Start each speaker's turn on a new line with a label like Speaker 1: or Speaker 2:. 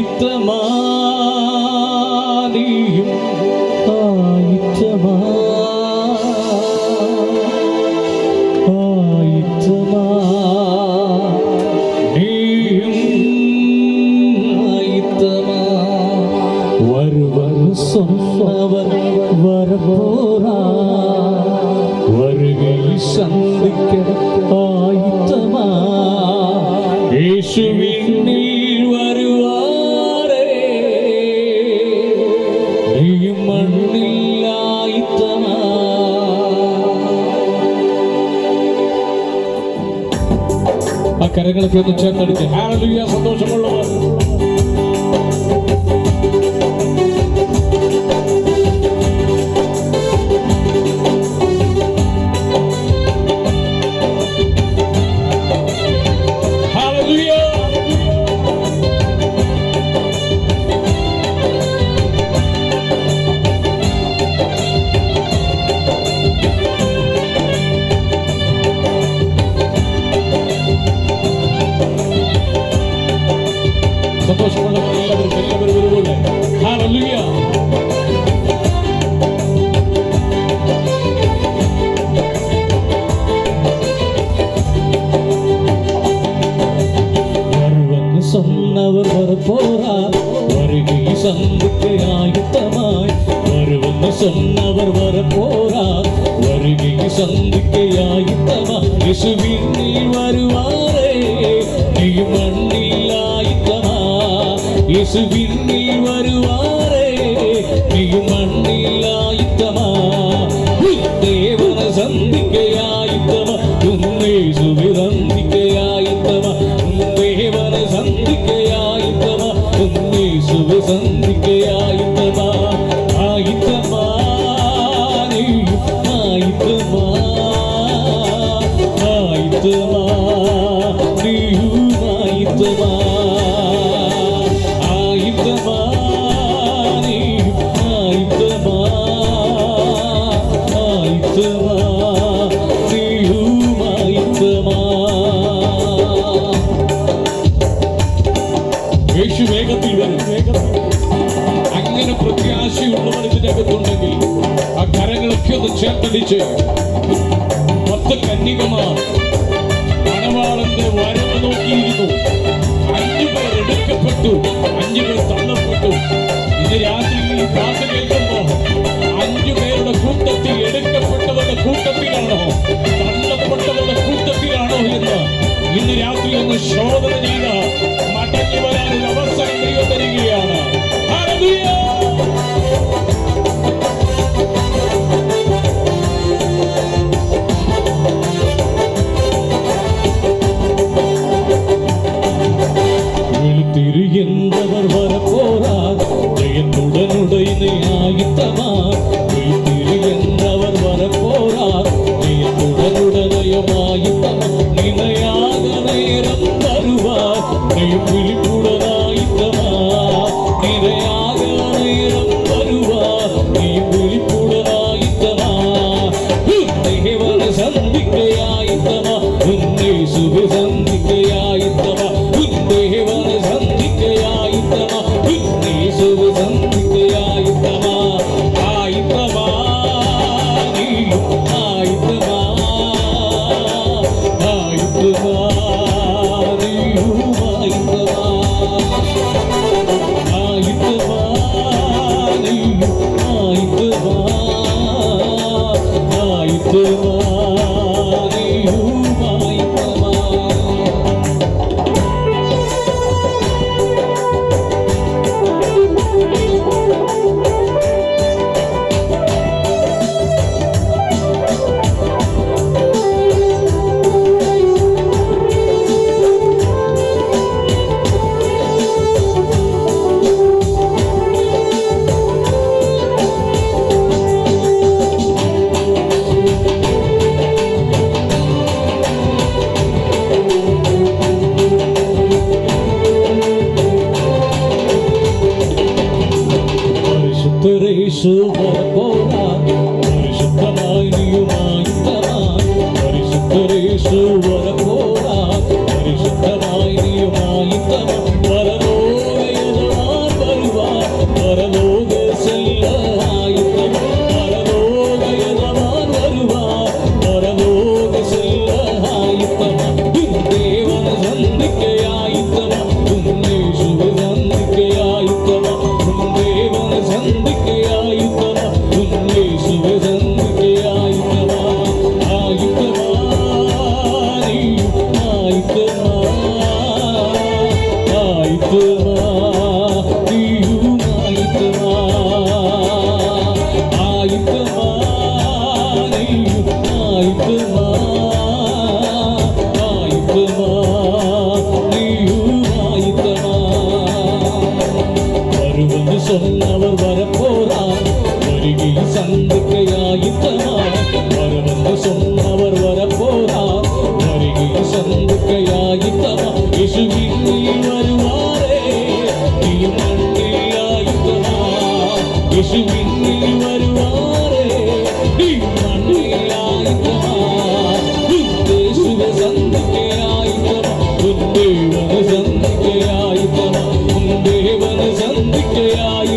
Speaker 1: நித்தமா കരങ്ങളൊക്കെ ഒന്ന് ചേർത്തെടുക്കുക സന്തോഷമുള്ളവർ. സന്തോഷമുള്ളവർ എല്ലാവരും എല്ലാവരും ഒരുപോലെ ഹാലലുയ வருவன்னு சொன்னவர் வரப்போறார் வருகை சந்திக்க ஆயுத்தமாய் வருவன்னு சொன்னவர் வரப்போறார் வருகை சந்திக்க ஆயுத்தமாய் இசுவின் நீர் வருவாரே நீ மண்ணில் ஆயுத்தமா esse vinho പ്രത്യാശയുള്ളവർ അകത്തുണ്ടെങ്കിൽ ആ കരങ്ങളൊക്കെ ഒന്ന് ചേർത്തടിച്ച് പത്ത് കന്യകമാർ മണവാളന്റെ വരവ് നോക്കിയിരുന്നു. അഞ്ചു പേർ എടുക്കപ്പെട്ടു. അഞ്ചു പേർ തള്ളപ്പെട്ടു. ഇന്ന് രാത്രി പാട്ട് അഞ്ചു പേരുടെ കൂട്ടത്തിൽ എടുക്കപ്പെട്ടവരുടെ കൂട്ടത്തിലാണോ? തള്ളപ്പെട്ടവരുടെ കൂട്ടത്തിലാണോ എന്ന് ഇന്ന് രാത്രി ഒന്ന് ശോധന Ele 给我。是火红的。சந்திக்கையாய் வரவந்து சொன்னவர் வரப்போறார் வருகிற சந்திக்கையாய் இசுவில் வருவாரே இசுவில் வருவாரே சந்திக்கையாய் சந்திக்கையாய் சந்திக்கையாய்